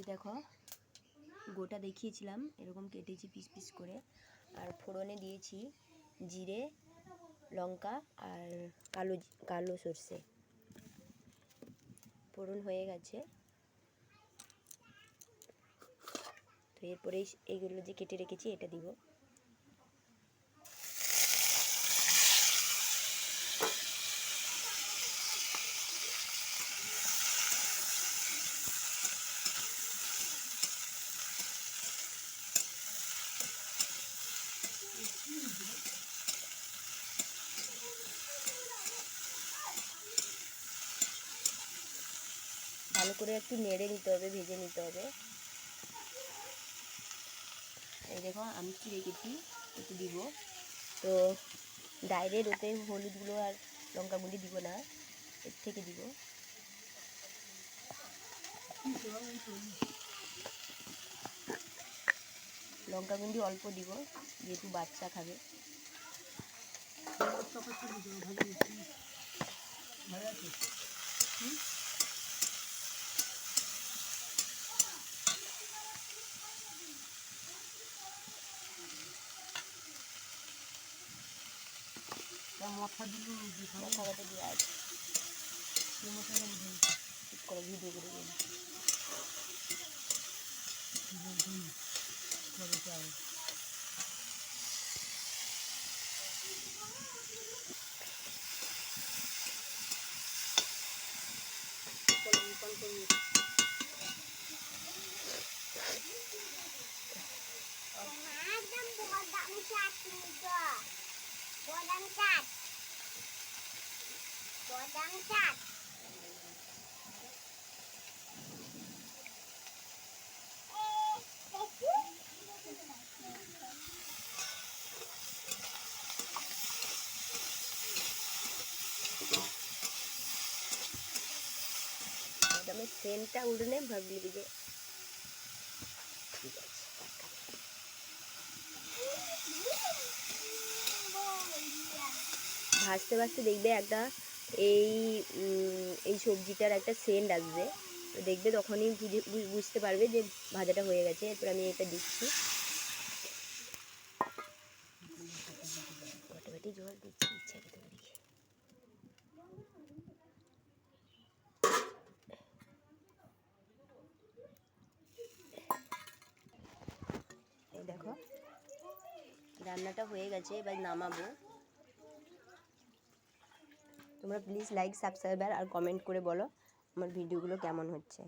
এই দেখো, গোটা দেখিয়েছিলাম, এরকম কেটেছি পিস পিস করে। আর ফোড়নে দিয়েছি জিরে, লঙ্কা আর কালো কালো সর্ষে। ফোড়ন হয়ে গেছে। তো এরপরে এই- এইগুলো যে কেটে রেখেছি, এটা দিব। ভালো করে একটু নেড়ে নিতে হবে, ভেজে নিতে হবে। এই দেখো, আমি কি রেখেছি, একটু দিব। তো ডাইরেক্ট ওতে হলুদগুলো আর লঙ্কা গুঁড়ি দিব না, এর থেকে দিব। লঙ্কা গুঁড়ি অল্প দিব, যেহেতু বাচ্চা খাবে। মাথা দিলে মশলাটা দিয়ে আছে ঠিক করে ভিডিও করে দিন একদম বদাম চাট নিতো বদাম চাট বদাম চাট বাদামের সেন্টটা উঠলে ভাবলি যে ভাজতে ভাজতে দেখবে একটা এই এই সবজিটার একটা সেন্ট আসবে। দেখবে তখনই বুঝে বুঝতে পারবে যে ভাজাটা হয়ে গেছে। এরপর আমি এটা দিচ্ছি। জল দিচ্ছি, ইচ্ছা দেখো, রান্নাটা হয়ে গেছে, এবার নামাবো। তোমরা প্লিজ লাইক সাবস্ক্রাইবার আর কমেন্ট করে বলো আমার ভিডিওগুলো কেমন হচ্ছে।